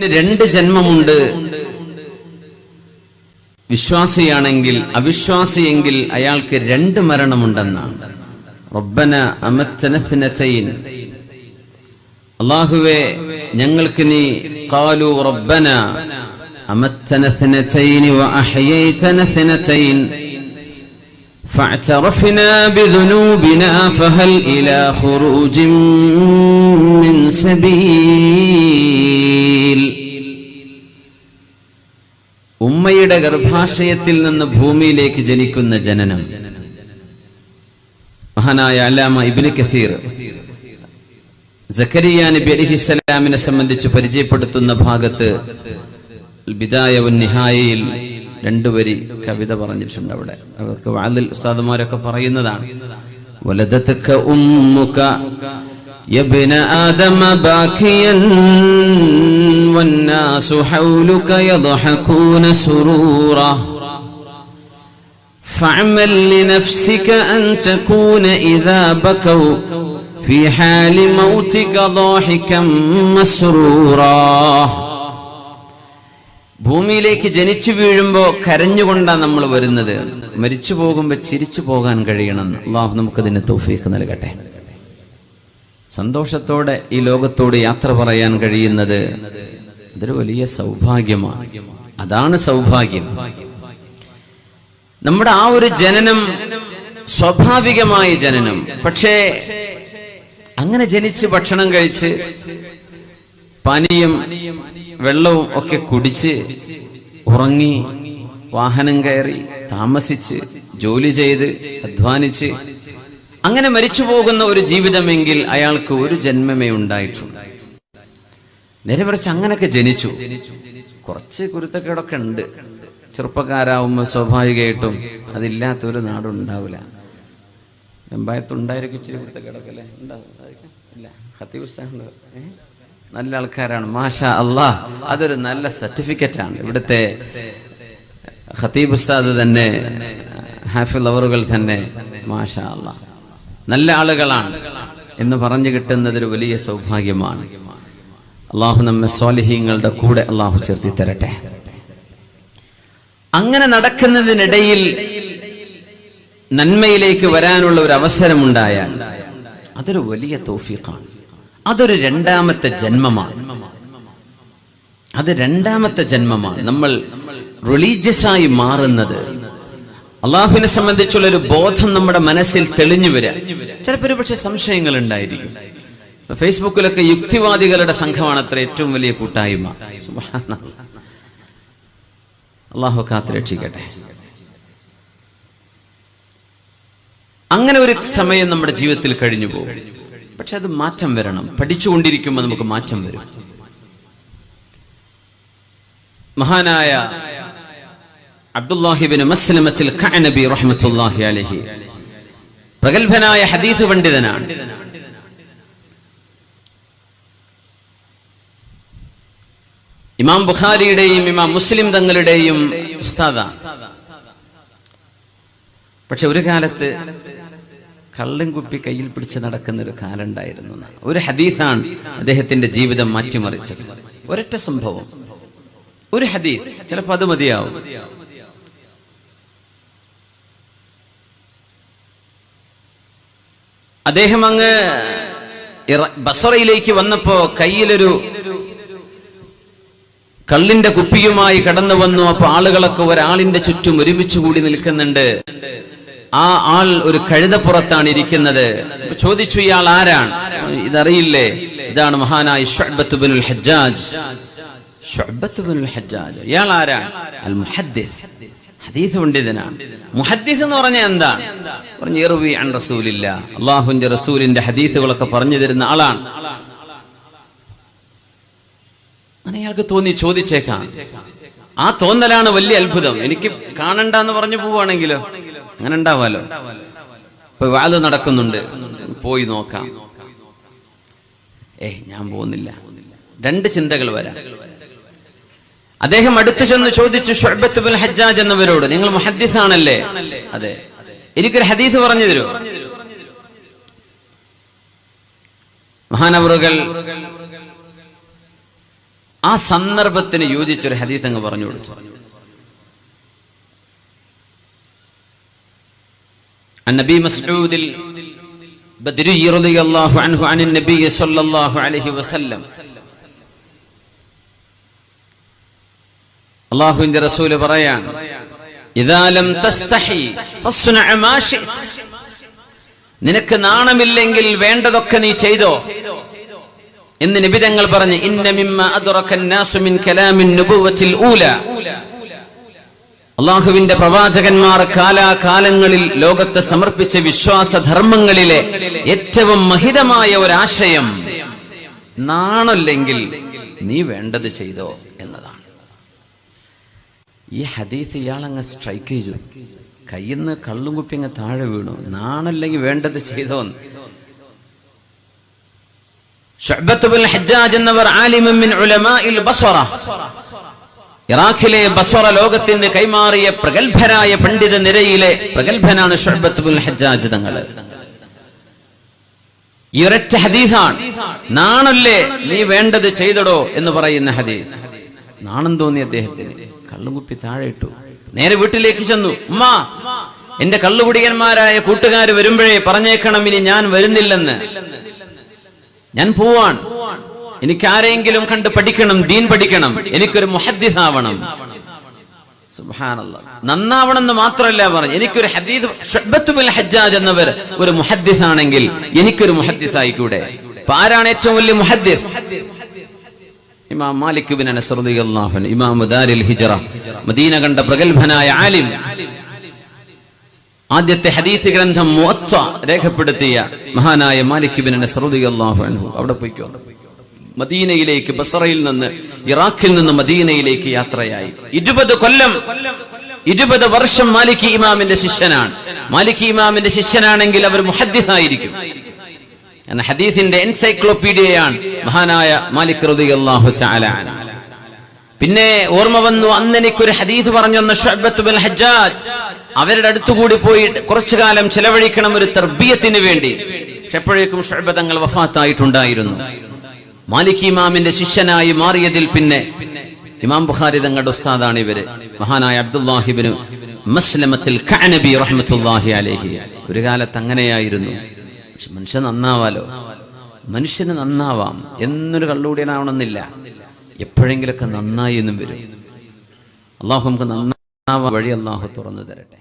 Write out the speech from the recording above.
രണ്ട് ജന്മമുണ്ട് വിശ്വാസിയാണെങ്കിൽ അവിശ്വാസിയെങ്കിൽ അയാൾക്ക് രണ്ട് മരണമുണ്ടെന്നാണ് റബ്ബന അമത്തനത്തിനച്ചയിൻ അള്ളാഹുവെ ഞങ്ങൾക്ക് നീ കാലു റബ്ബന അമത്തനത്തിനച്ചയിൻ വഅഹയൈതനത്തിനച്ചയിൻ فاعترفنا بذنوبنا فهل إلى خروج من سبيل ഉമ്മയുടെ ഗർഭാശയത്തിൽ നിന്ന് ഭൂമിയിലേക്ക് ജനിക്കുന്ന ജനനം മഹാനായ അലാമ ഇബിന് കസീർ സക്കരിയ നബി അലിഹിസ്സലാമിനെ സംബന്ധിച്ച് പരിചയപ്പെടുത്തുന്ന ഭാഗത്ത് ബിദായ നിഹായയിൽ രണ്ടുവരി കവിത പറഞ്ഞിട്ടുണ്ട് അവിടെ അവർക്ക് വാതിൽ ഉസ്താദുമാരൊക്കെ പറയുന്നതാണ് വലതത്ക ഉമ്മുക يا ابن آدم باكيا والناس حولك يضحكون سرورا فاعمل لنفسك أن تكون إذا بكوا في حال موتك ضاحكا مسرورا ഭൂമിയിലേക്ക് ജനിച്ചു വീഴുമ്പോൾ കരഞ്ഞുകൊണ്ടാണ് നമ്മൾ വരുന്നത് മരിച്ചു പോകുമ്പോൾ ചിരിച്ചു പോകാൻ കഴിയണമെന്ന് അള്ളാഹു നമുക്കതിന് തൗഫീഖ് നൽകട്ടെ സന്തോഷത്തോടെ ഈ ലോകത്തോട് യാത്ര പറയാൻ കഴിയുന്നത് അതൊരു വലിയ സൗഭാഗ്യമാണ്. അതാണ് സൗഭാഗ്യം. നമ്മുടെ ആ ഒരു ജനനം സ്വാഭാവികമായ ജനനം. പക്ഷേ അങ്ങനെ ജനിച്ച് ഭക്ഷണം കഴിച്ച് പനിയും വെള്ളവും ഒക്കെ കുടിച്ച് ഉറങ്ങി വാഹനം കയറി താമസിച്ച് ജോലി ചെയ്ത് അധ്വാനിച്ച് അങ്ങനെ മരിച്ചു പോകുന്ന ഒരു ജീവിതമെങ്കിൽ അയാൾക്ക് ഒരു ജന്മമേ ഉണ്ടായിട്ടുള്ളൂ. നേരെ മറിച്ച് അങ്ങനെയൊക്കെ ജനിച്ചു. കുറച്ച് കുരുത്തക്കേടൊക്കെ ഉണ്ട്. ചെറുപ്പക്കാരാവുമ്പോൾ സ്വാഭാവികമായിട്ടും അതില്ലാത്തൊരു നാടുണ്ടാവില്ല. വെമ്പായത്തുണ്ടായിരിക്കും ഇച്ചിരി കുരുത്തക്കേടൊക്കെ അല്ലേ? ഉണ്ടാവും. നല്ല ആൾക്കാരാണ്. മാഷ അള്ളാ. അതൊരു നല്ല സർട്ടിഫിക്കറ്റ് ആണ് ഇവിടുത്തെ ഖത്തീബ് ഉസ്താദ് തന്നെ ഹാഫിൽ അവറുകൾ തന്നെ മാഷ അള്ളാ. നല്ല ആളുകളാണ്. എന്ന് പറഞ്ഞു കിട്ടുന്നതൊരു വലിയ സൗഭാഗ്യമാണ്. അള്ളാഹു നമ്മെ സ്വാലിഹീങ്ങളുടെ കൂടെ അള്ളാഹു ചേർത്തി തരട്ടെ. അങ്ങനെ നടക്കുന്നതിനിടയിൽ നന്മയിലേക്ക് വരാനുള്ള ഒരു അവസരമുണ്ടായാൽ അതൊരു വലിയ തോഫീഖാണ്. അതൊരു രണ്ടാമത്തെ ജന്മമാണ്. അത് രണ്ടാമത്തെ ജന്മമാണ്. നമ്മൾ റിലീജിയസ് ആയി മാറുന്നത്. അള്ളാഹുവിനെ സംബന്ധിച്ചുള്ള ഒരു ബോധം നമ്മുടെ മനസ്സിൽ തെളിഞ്ഞു വരാം. ചിലപ്പോൾ ഒരു പക്ഷേ സംശയങ്ങൾ ഉണ്ടായിരിക്കും ഫേസ്ബുക്കിലൊക്കെ യുക്തിവാദികളുടെ സംഘമാണ് അത്ര ഏറ്റവും വലിയ കൂട്ടായ്മ. അള്ളാഹു കാത്ത് രക്ഷിക്കട്ടെ. അങ്ങനെ ഒരു സമയം നമ്മുടെ ജീവിതത്തിൽ കഴിഞ്ഞു പോകും. പക്ഷെ അത് മാറ്റം വരണം. പഠിച്ചുകൊണ്ടിരിക്കുമ്പോൾ നമുക്ക് മാറ്റം വരും. മഹാനായ അബ്ദുല്ലാഹിബിൻ പ്രഗത്ഭനായ ഹദീസ് പണ്ഡിതനാണ്. ഇമാം ബുഖാരിയുടെയും ഇമാം മുസ്ലിം തങ്ങളുടെയും ഉസ്താദാണ് പക്ഷെ ഒരു കാലത്ത് കള്ളും കുപ്പി കയ്യിൽ പിടിച്ച് നടക്കുന്ന ഒരു കാലം ഉണ്ടായിരുന്നു ഒരു ഹദീസാണ് അദ്ദേഹത്തിന്റെ ജീവിതം മാറ്റിമറിച്ചത്. ഒരൊറ്റ സംഭവം. ഒരു ഹദീസ്. ചിലപ്പോൾ അത് മതിയാവും. അദ്ദേഹം അങ്ങ് ബസറയിലേക്ക് വന്നപ്പോ കയ്യിലൊരു കള്ളിന്റെ കുപ്പിയുമായി കടന്നു വന്നു. അപ്പൊ ആളുകളൊക്കെ ഒരാളിന്റെ ചുറ്റും ഒരുമിച്ച് കൂടി നിൽക്കുന്നുണ്ട്. ആ ആൾ ഒരു കഴുതപ്പുറത്താണ് ഇരിക്കുന്നത്. ചോദിച്ചു ഇയാൾ ആരാണ്? ഇതറിയില്ലേ ഇതാണ് മഹാനായ ഷുഅബത്ത് ബിനുൽ ഹജ്ജാജ്. ഷുഅബത്ത് ബിനുൽ ഹജ്ജാജ് ഇയാൾ ആരാണ് അൽ മുഹദ്ദിസ്. ഹദീസ് പണ്ഡിതനാണ് മുഹദ്ദിസ് എന്ന് പറഞ്ഞാൽ എന്താ? പറഞ്ഞു റസൂലില്ല. അള്ളാഹുവിന്റെ റസൂലിന്റെ ഹദീസുകളൊക്കെ പറഞ്ഞു തരുന്ന ആളാണ്. അങ്ങനെ അയാൾക്ക് തോന്നി ചോദിച്ചേക്കാം. ആ തോന്നലാണ് വലിയ അത്ഭുതം. എനിക്ക് കാണണ്ട എന്ന് പറഞ്ഞു പോവാണെങ്കിലോ? അങ്ങനെ ഉണ്ടാവാലോ ഇപ്പൊ വാത് നടക്കുന്നുണ്ട്. പോയി നോക്കാം. ഏ ഞാൻ പോകുന്നില്ല. രണ്ട് ചിന്തകൾ വരാം. അദ്ദേഹം അടുത്തു ചെന്ന് ചോദിച്ചു ഷർബത്തുബുൽ ഹജ്ജാജ് എന്നവരോട് നിങ്ങൾ മുഹദ്ദിസ് ആണല്ലേ അതെ. എനിക്കൊരു ഹദീസ് പറഞ്ഞു തരൂ. മഹാനവറുകൾ ആ സന്ദർഭത്തിന് യോജിച്ചൊരു ഹദീത്ത് അങ്ങ് പറഞ്ഞു കൊടുത്തു النبي مسعود البدري رضي الله عنه عن النبي صلى الله عليه وسلم അള്ളാഹുവിന്റെ റസൂല് പറയാൻ ഇതാലം തസ്തഹി ഫസ്ന മാ ശിഅ്ത് നിനക്ക് നാണമില്ലെങ്കിൽ വേണ്ടതൊക്കെ നീ ചെയ്തോ എന്ന് നിബിതങ്ങൾ പറഞ്ഞ് അള്ളാഹുവിന്റെ പ്രവാചകന്മാർ കാലാകാലങ്ങളിൽ ലോകത്തെ സമർപ്പിച്ച വിശ്വാസധർമ്മങ്ങളിലെ ഏറ്റവും മഹിതമായ ഒരാശയം നാണല്ലെങ്കിൽ നീ വേണ്ടത് ചെയ്തോ എന്നതാണ്. ഈ ഹദീസ് ഇയാളങ്ങ് സ്ട്രൈക്ക് ചെയ്തു. കയ്യിൽ നിന്ന് കള്ളും കുപ്പി അങ്ങ് താഴെ വീണു. നാണല്ലെങ്കിൽ വേണ്ടത് ചെയ്തോ ഷുഅബത്തുൽ ഹജ്ജാജ് ഇറാഖിലെ ബസ്വറ ലോകത്തിന് കൈമാറിയ പ്രഗത്ഭരായ പണ്ഡിത നിരയിലെ പ്രഗത്ഭനാണ് ഷുഅബത്തുൽ ഹജ്ജാജ് തങ്ങൾ. ഈ ഹദീസാണ്. നാണല്ലേ നീ വേണ്ടത് ചെയ്തടോ എന്ന് പറയുന്ന ഹദീസ്. നാണം തോന്നി അദ്ദേഹത്തിന്. കള്ളുകുപ്പി താഴെ ഇട്ടു. നേരെ വീട്ടിലേക്ക് ചെന്നു. ഉമ്മ എന്റെ കള്ളുകുടിയന്മാരായ കൂട്ടുകാർ വരുമ്പോഴേ പറഞ്ഞേക്കണം ഇനി ഞാൻ വരുന്നില്ലെന്ന്. ഞാൻ പോവാൻ എനിക്ക് ആരെങ്കിലും കണ്ട് പഠിക്കണം ദീൻ പഠിക്കണം എനിക്കൊരു മുഹദ്ദിസാവണം സുബ്ഹാനല്ലാഹ്. നന്നാവണം എന്ന് മാത്രമല്ല പറഞ്ഞു എനിക്കൊരു ഹജ്ജാജ് എന്നവർ ഒരു മുഹദ്ദിസ് ആണെങ്കിൽ എനിക്കൊരു മുഹദ്ദിസ് ആയിക്കൂടെ? ആരാണ് ഏറ്റവും വലിയ മുഹദ്ദിസ്? ഇമാം മാലിക് ബിൻ അനസ് റളിയല്ലാഹു അൻഹു ഇമാം ദാരിൽ ഹിജ്റ മദീന കണ്ട പ്രഗൽഭനായ ആലിം. ആദ്യത്തെ ഹദീസ് ഗ്രന്ഥം മുഅത്ത രേഖപ്പെടുത്തിയ മഹാനായ മാലിക് ബിൻ അനസ് റളിയല്ലാഹു അൻഹു. അവിടെ പോയിക്കോ മദീനയിലേക്ക് ബസറയിൽ നിന്ന് ഇറാഖിൽ നിന്ന് മദീനയിലേക്ക് യാത്രയായി. ഇരുപത് കൊല്ലം ഇരുപത് വർഷം മാലിക് ഇമാമിന്റെ ശിഷ്യനാണ്. മാലിക് ഇമാമിന്റെ ശിഷ്യനാണെങ്കിൽ അവർ മുഹദ്ദിസായിരിക്കും. ഹദീസിന്റെ എൻസൈക്ലോപീഡിയയാണ് മഹാനായ മാലിക് റളിയല്ലാഹു തആല അൻഹു. പിന്നെ ഓർമ്മ വന്നു അന്ന് എനിക്കൊരു ഹദീദ് പറഞ്ഞു വന്ന ബിൻ ഹജ്ജാജ്. അവരുടെ അടുത്തുകൂടി പോയി കുറച്ചു കാലം ചെലവഴിക്കണം ഒരു തർബിയത്തിന് വേണ്ടി. എപ്പോഴേക്കും ഷുഅബ തങ്ങൾ വഫാത്തായിട്ടുണ്ടായിരുന്നു. മാലിക് ഇമാമിന്റെ ശിഷ്യനായി മാറിയതിൽ പിന്നെ ഇമാം ബുഖാരി തങ്ങളുടെ ഉസ്താദാണ് ഇവർ. മഹാനായ അബ്ദുല്ലാഹിബിന് ഒരു കാലത്ത് അങ്ങനെയായിരുന്നു. പക്ഷെ മനുഷ്യൻ നന്നാവാലോ? മനുഷ്യന് നന്നാവാം. എന്നൊരു കള്ളുകൂടിയനാവണമെന്നില്ല. എപ്പോഴെങ്കിലൊക്കെ നന്നായി എന്നും വരും. അള്ളാഹു നമുക്ക് നന്നാവാൻ വഴി അള്ളാഹു തുറന്നു തരട്ടെ.